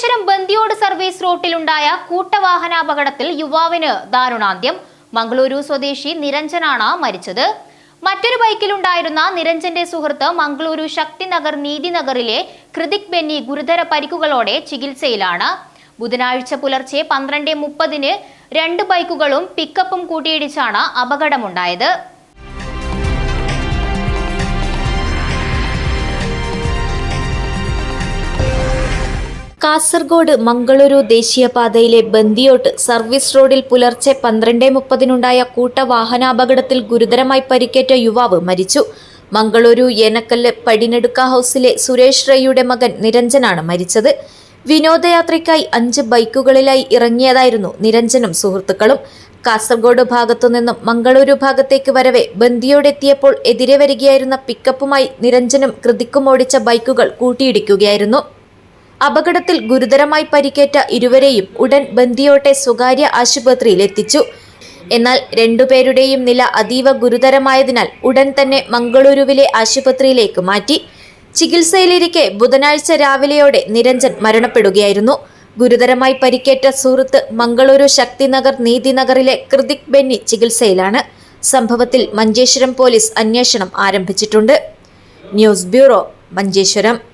Manjeshwaram ബന്ദിയോട് service റോട്ടിലുണ്ടായ കൂട്ടവാഹനാപകടത്തിൽ യുവാവിന് ദാരുണാന്ത്യം. മംഗളൂരു സ്വദേശി നിരഞ്ജനാണ് മരിച്ചത്. മറ്റൊരു ബൈക്കിലുണ്ടായിരുന്ന നിരഞ്ജന്റെ സുഹൃത്ത് മംഗളൂരു ശക്തിനഗർ നീതിനഗറിലെ കൃതിക് ബെന്നി ഗുരുതര പരിക്കുകളോടെ ചികിത്സയിലാണ്. ബുധനാഴ്ച പുലർച്ചെ പന്ത്രണ്ട് മുപ്പതിന് രണ്ട് ബൈക്കുകളും പിക്കപ്പും കൂട്ടിയിടിച്ചാണ് അപകടമുണ്ടായത്. കാസർഗോഡ് മംഗളൂരു ദേശീയപാതയിലെ ബന്ദിയോട്ട് സർവീസ് റോഡിൽ പുലർച്ചെ പന്ത്രണ്ട് മുപ്പതിനുണ്ടായ കൂട്ടവാഹനാപകടത്തിൽ ഗുരുതരമായി പരിക്കേറ്റ യുവാവ് മരിച്ചു. മംഗളൂരു ഏനക്കല്ല് പടിനെടുക്ക ഹൗസിലെ സുരേഷ് റയ്യുടെ മകൻ നിരഞ്ജനാണ് മരിച്ചത്. വിനോദയാത്രയ്ക്കായി അഞ്ച് ബൈക്കുകളിലായി ഇറങ്ങിയതായിരുന്നു നിരഞ്ജനും സുഹൃത്തുക്കളും. കാസർഗോഡ് ഭാഗത്തുനിന്നും മംഗളൂരു ഭാഗത്തേക്ക് വരവെ ബന്ദിയോടെത്തിയപ്പോൾ എതിരെ വരികയായിരുന്ന പിക്കപ്പുമായി നിരഞ്ജനും കൃതിക്കും ഓടിച്ച ബൈക്കുകൾ കൂട്ടിയിടിക്കുകയായിരുന്നു. അപകടത്തിൽ ഗുരുതരമായി പരിക്കേറ്റ ഇരുവരെയും ഉടൻ ബന്ദിയോട്ടെ സ്വകാര്യ ആശുപത്രിയിൽ എത്തിച്ചു. എന്നാൽ രണ്ടുപേരുടെയും നില അതീവ ഗുരുതരമായതിനാൽ ഉടൻ തന്നെ മംഗളൂരുവിലെ ആശുപത്രിയിലേക്ക് മാറ്റി. ചികിത്സയിലിരിക്കെ ബുധനാഴ്ച രാവിലെയോടെ നിരഞ്ജൻ മരണപ്പെടുകയായിരുന്നു. ഗുരുതരമായി പരിക്കേറ്റ സുഹൃത്ത് മംഗളൂരു ശക്തിനഗർ നീതിനഗറിലെ കൃതിക് ബെന്നി ചികിത്സയിലാണ്. സംഭവത്തിൽ മഞ്ചേശ്വരം പോലീസ് അന്വേഷണം ആരംഭിച്ചിട്ടുണ്ട്. News bureau Manjeshwaram.